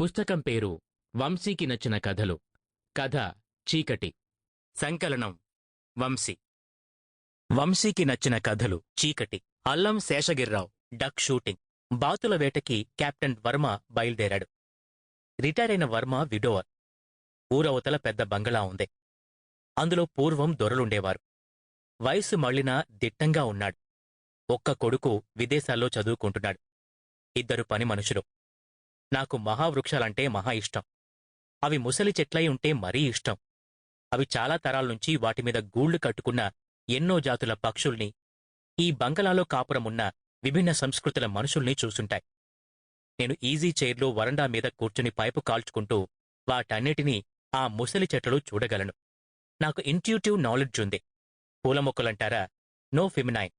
పుస్తకం పేరు వంశీకి నచ్చిన కథలు. కథ చీకటి. సంకలనం. వంశీ. వంశీకి నచ్చిన కథలు చీకటి. అల్లం శేషగిర్రావు డక్ షూటింగ్. బాతుల వేటకి కెప్టెన్ వర్మ బయలుదేరాడు. రిటైరైన వర్మ విడోవర్. ఊరవతల పెద్ద బంగళా ఉంది. అందులో పూర్వం దొరలుండేవారు. వయసు మళ్ళినా దిట్టంగా ఉన్నాడు. ఒక్క కొడుకు విదేశాల్లో చదువుకుంటున్నాడు. ఇద్దరు పని మనుషులు. నాకు మహావృక్షాలంటే మహా ఇష్టం. అవి ముసలి చెట్లై ఉంటే మరీ ఇష్టం. అవి చాలా తరాల్నుంచి వాటిమీద గూళ్ళు కట్టుకున్న ఎన్నో జాతుల పక్షుల్ని ఈ బంగళాలో కాపురమున్న విభిన్న సంస్కృతుల మనుషుల్ని చూసుంటాయి. నేను ఈజీ చైర్లో వరండా మీద కూర్చుని పైపు కాల్చుకుంటూ వాటన్నిటినీ ఆ ముసలి చెట్లు చూడగలను. నాకు ఇంట్యూటివ్ నాలెడ్జ్ ఉంది. పూల మొక్కలంటారా నో ఫిమినైన్.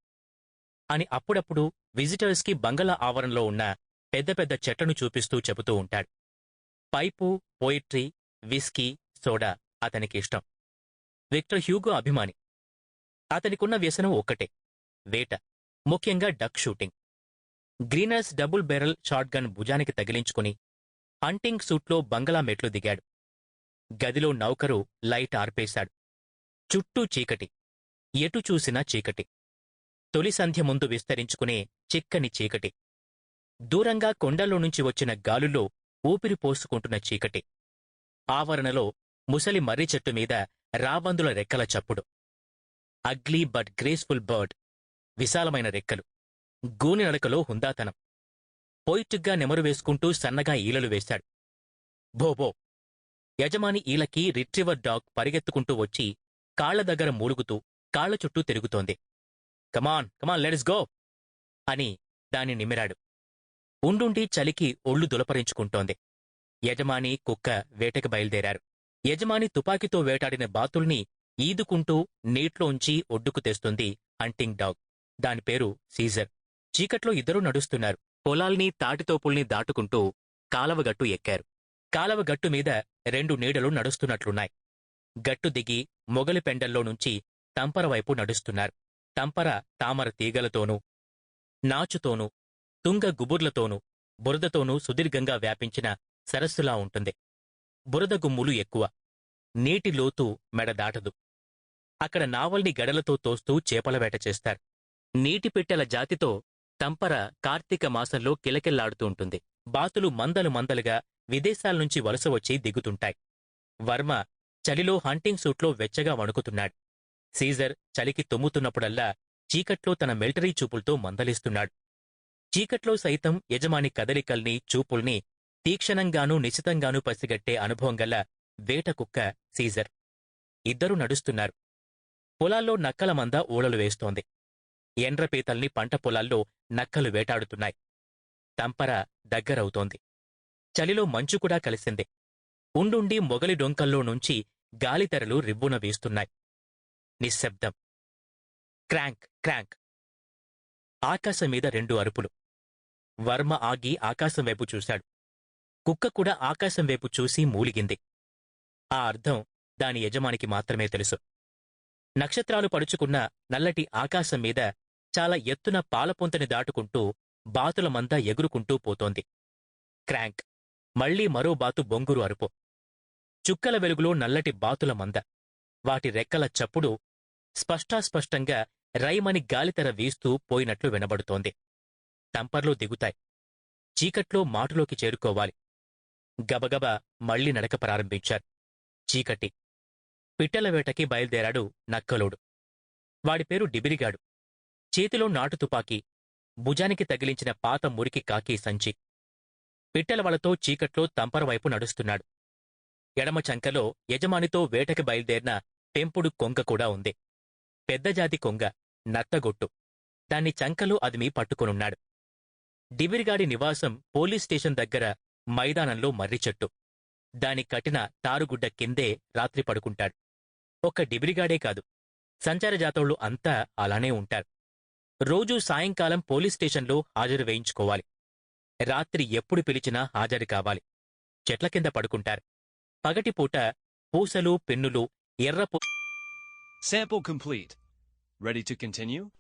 అని అప్పుడప్పుడు విజిటర్స్కి బంగళా ఆవరణలో ఉన్న పెద్ద పెద్ద చెట్లను చూపిస్తూ చెబుతూ ఉంటాడు. పైపు పోయిట్రీ విస్కీ సోడా అతనికి ఇష్టం విక్టర్ హ్యూగో అభిమాని. అతనికున్న వ్యసనం ఒక్కటే వేట ముఖ్యంగా duck shooting. Greener's double barrel shotgun భుజానికి తగిలించుకుని హంటింగ్ సూట్లో బంగళా మెట్లు దిగాడు. గదిలో నౌకరు లైట్ ఆర్పేశాడు. చుట్టూ చీకటి ఎటు చూసినా చీకటి. తొలి సంధ్య ముందు విస్తరించుకునే చిక్కని చీకటి. దూరంగా కొండల్లో నుంచి వచ్చిన గాలుల్లో ఊపిరి పోసుకుంటున్న చీకటి. ఆవరణలో ముసలి మర్రి చెట్టు మీద రాబందుల రెక్కల చప్పుడు. Ugly but graceful bird. విశాలమైన రెక్కలు. గూని నడకలో హుందాతనం. పోయిట్టుగ్గా నెమరు వేసుకుంటూ సన్నగా ఈలలు వేశాడు. భోబో యజమాని ఈలకి రిట్రివర్ డాగ్ పరిగెత్తుకుంటూ వచ్చి కాళ్ళ దగ్గర మూలుగుతూ కాళ్ళ చుట్టూ తిరుగుతోంది. Come on come on let's go! అని దాన్ని నిమిరాడు ఉండుండి చలికి ఒళ్ళు దులపరించుకుంటోంది. యజమాని కుక్క వేటకి బయలుదేరారు. యజమాని తుపాకీతో వేటాడిన బాతుల్ని ఈదుకుంటూ నీట్లోంచి ఒడ్డుకు తెస్తుంది హంటింగ్ డాగ్. దాని పేరు సీజర్. చీకట్లో ఇద్దరూ నడుస్తున్నారు. పొలాల్ని తాటితోపుల్ని దాటుకుంటూ కాలవగట్టు ఎక్కారు. కాలవగట్టు మీద రెండు నీడలు నడుస్తున్నట్లున్నాయి. గట్టు దిగి మొగలి పెండల్లో నుంచి తంపర వైపు నడుస్తున్నారు. తంపర తామర తీగలతోనూ నాచుతోనూ తుంగ గుబుర్లతోనూ బురదతోనూ సుదీర్ఘంగా వ్యాపించిన సరస్సులా ఉంటుంది. బురద గుమ్ములు ఎక్కువ. నీటి లోతు మెడ దాటదు. అక్కడ నావల్ని గడలతో తోస్తూ చేపల వేట చేస్తారు. నీటి పెట్టెల జాతితో తంపర కార్తీక మాసంలో కిలకిల్లాడుతూ ఉంటుంది. బాతులు మందలు మందలుగా విదేశాల్నుంచి వలస వచ్చి దిగుతుంటాయి. వర్మ చలిలో హంటింగ్ సూట్లో వెచ్చగా వణుకుతున్నాడు. సీజర్ చలికి తుమ్ముతున్నప్పుడల్లా చీకట్లో తన మిలిటరీ చూపులతో మందలిస్తున్నాడు. చీకట్లో సైతం యజమాని కదలికల్ని చూపుల్ని తీక్షణంగానూ నిశితంగానూ పసిగట్టే అనుభవం గల వేట కుక్క సీజర్. ఇద్దరూ నడుస్తున్నారు. పొలాల్లో నక్కల మంద ఊళలు వేస్తోంది. ఎండ్రపీతల్ని పంట పొలాల్లో నక్కలు వేటాడుతున్నాయి. తంపర దగ్గరవుతోంది. చలిలో మంచు కూడా కలిసింది. ఉండుండి మొగలి డొంకల్లో నుంచి గాలితెరలు రిబ్బున వీస్తున్నాయి. నిశ్శబ్దం. క్రాంక్ క్రాంక్. ఆకాశం మీద రెండు అరుపులు. వర్మ ఆగి ఆకాశం వైపు చూశాడు. కుక్క కూడా ఆకాశం వైపు చూసి మూలిగింది. ఆ అర్థం దాని యజమానికి మాత్రమే తెలుసు. నక్షత్రాలు పడుచుకున్న నల్లటి ఆకాశం మీద చాలా ఎత్తున పాలపుంతని దాటుకుంటూ బాతుల మంద ఎగురుకుంటూ పోతోంది. క్రాంక్! మళ్ళీ మరో బాతు బొంగురు అరుపు. చుక్కల వెలుగులో నల్లటి బాతుల మంద. వాటి రెక్కల చప్పుడు స్పష్టాస్పష్టంగా రైమని గాలితెర వీస్తూ పోయినట్లు వినబడుతోంది. తంపర్లో దిగుతాయి. చీకట్లో మాటులోకి చేరుకోవాలి. గబగబ మళ్ళీ నడక ప్రారంభించారు. చీకటి. పిట్టల వేటకి బయలుదేరాడు నక్కలోడు. వాడి పేరు డిబిరిగాడు. చేతిలో నాటు తుపాకీ భుజానికి తగిలించిన పాత మురికి కాకి సంచి. పిట్టల వలతో చీకట్లో తంపర వైపు నడుస్తున్నాడు. ఎడమ చంకలో యజమానితో వేటకి బయలుదేరిన పెంపుడు కొంగ కూడా ఉంది. పెద్దజాతి కొంగ నత్తగొట్టు. దాన్ని చంకలో అదిమి పట్టుకొనున్నాడు. డిబిరిగాడి నివాసం పోలీస్ స్టేషన్ దగ్గర మైదానంలో మర్రిచెట్టు. దాని కట్టిన తారుగుడ్డ కిందే రాత్రి పడుకుంటాడు. ఒక్క డిబిరిగాడే కాదు సంచార జాతవులు అంతా అలానే ఉంటారు. రోజూ సాయంకాలం పోలీస్ స్టేషన్లో హాజరు వేయించుకోవాలి. రాత్రి ఎప్పుడు పిలిచినా హాజరు కావాలి. చెట్ల కింద పడుకుంటారు. పగటిపూట పూసలు పెన్నులు ఎర్రపు Sample complete. Ready to continue?